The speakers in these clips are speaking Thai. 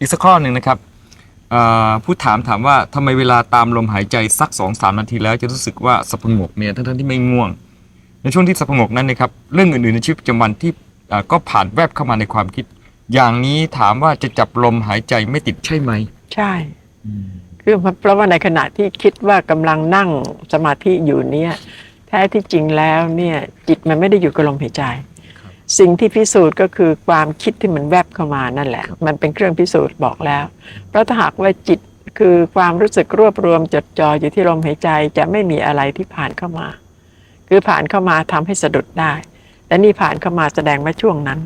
อีกสักข้อหนึ่งนะครับเอ่อผู้ถามถามว่าทำไมเวลาตามลมหายใจสัก2อสนาทีแล้วจะรู้สึกว่าสงบเนี่ยทั้งๆที่ไม่ง่วง ในช่วงที่สงบนั้นนะครับเรื่องอื่นๆในชีวิตประจำวันที่เอ่อก็ผ่านแวบเข้ามาในความคิด อย่างนี้ถามว่าจะจับลมหายใจไม่ติดใช่ไหม ใช่คือเพราะว่าในขณะที่คิดว่ากำลังนั่งสมาธิอยู่เนี่ยแท้ที่จริงแล้วเนี่ยจิตมันไม่ได้อยู่กับลมหายใจ สิ่งที่พิสูจน์ก็คือความคิดที่มันแวบเข้ามานั่นแหละ มันเป็นเครื่องพิสูจน์บอกแล้วเพราะถ้าหากว่าจิตคือความรู้สึกรวบรวมจดจ่ออยู่ที่ลมหายใจจะไม่มีอะไรที่ผ่านเข้ามา คือผ่านเข้ามาทำให้สะดุดได้แต่นี่ผ่านเข้ามาแสดงว่าช่วงนั้น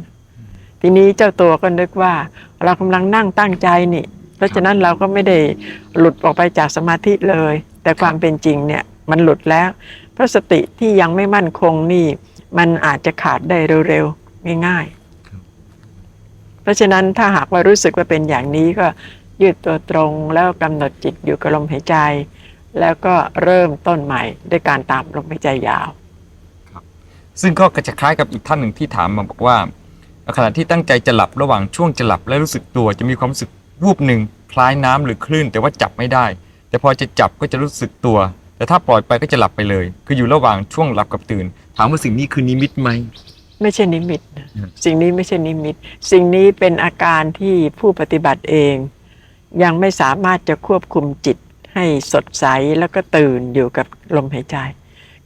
ทีนี้เจ้าตัวก็นึกว่า เรากำลังนั่งตั้งใจนี่ เพราะฉะนั้นเราก็ไม่ได้หลุดออกไปจากสมาธิเลย แต่ความเป็นจริงเนี่ยมันหลุดแล้ว เพราะสติที่ยังไม่มั่นคงนี่ มันอาจจะขาดได้เร็วๆ ง่ายๆ เพราะฉะนั้นถ้าหากว่ารู้สึกว่าเป็นอย่างนี้ก็ยืดตัวตรงแล้วกำหนดจิตอยู่กับลมหายใจ แล้วก็เริ่มต้นใหม่ด้วยการตามลมหายใจยาวซึ่งก็จะคล้ายกับอีกท่านหนึ่งที่ถามมาบอกว่าขณะที่ตั้งใจจะหลับระหว่างช่วงจะหลับและรู้สึกตัวจะมีความรู้สึกวูบหนึ่งคล้ายน้ำหรือคลื่น แต่ว่าจับไม่ได้ แต่พอจะจับก็จะรู้สึกตัว แต่ถ้าปล่อยไปก็จะหลับไปเลย คืออยู่ระหว่างช่วงหลับกับตื่น ถามว่าสิ่งนี้คือนิมิตไหม ไม่ใช่นิมิตนะอืมสิ่งนี้ไม่ใช่นิมิต สิ่งนี้เป็นอาการที่ผู้ปฏิบัติเอง ยังไม่สามารถจะควบคุมจิตให้สดใสแล้วก็ตื่นอยู่กับลมหายใจ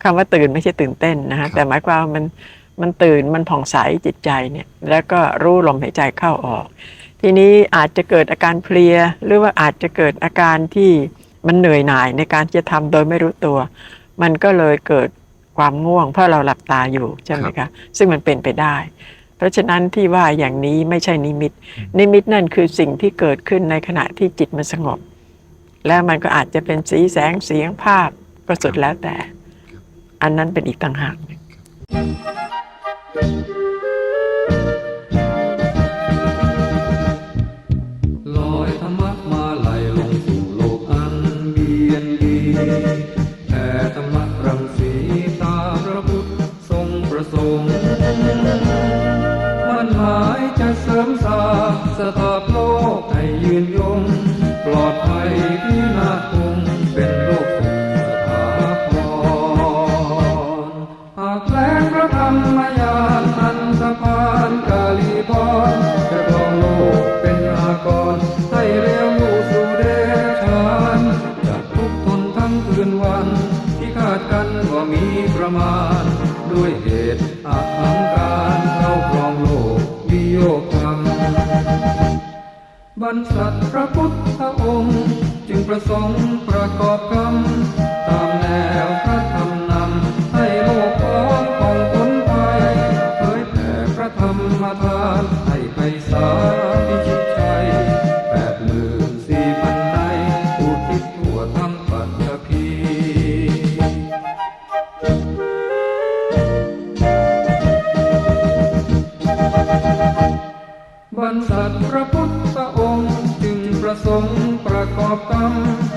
คำว่าตื่นไม่ใช่ตื่นเต้นนะฮะแต่หมายความว่ามันมันตื่นมันผ่องใสจิตใจเนี่ยแล้วก็รู้ลมหายใจเข้าออก ทีนี้อาจจะเกิดอาการเพลีย หรือว่าอาจจะเกิดอาการที่มันเหนื่อยหน่ายในการจะทำโดยไม่รู้ตัว มันก็เลยเกิด ความง่วง เพราะเราหลับตาอยู่ใช่ไหมคะซึ่งมันเป็นไปได้ เพราะฉะนั้นที่ว่าอย่างนี้ไม่ใช่นิมิต นิมิตนั่นคือสิ่งที่เกิดขึ้นในขณะที่จิตมันสงบ แล้วมันก็อาจจะเป็นสีแสงเสียงภาพก็สุดแล้วแต่ อันนั้นเป็นอีกต่างหากหนึ่ง ริมสร้างสถาโลกให้ยืนยง ปลอดภัยที่นาคงเป็นโลกสุขสถาพรหากแคลงพระธรรมยานอันสะพานกาลีบอนจะรองโลกเป็นอากรให้เร็วลู่สู่เดชานจะทุกทนทั้งคืนวัน ที่คาดกันว่ามีประมาณ ด้วยเหตุอาหัง รรษัทพระพุทธองค์ จึงประสงค์ประกอบกรรม ตามแนวพระธรรมนำให้โลกพร้อมของพ้นภัยเผยแผ่พระธรรมทานให้ไพศาลพิชิตชัยแปดหมื่นสี่พันในอุทิศทั่วทั้งปัตตภีบรรษัทพระพุทธ ប្រសងប្រកបកម្ម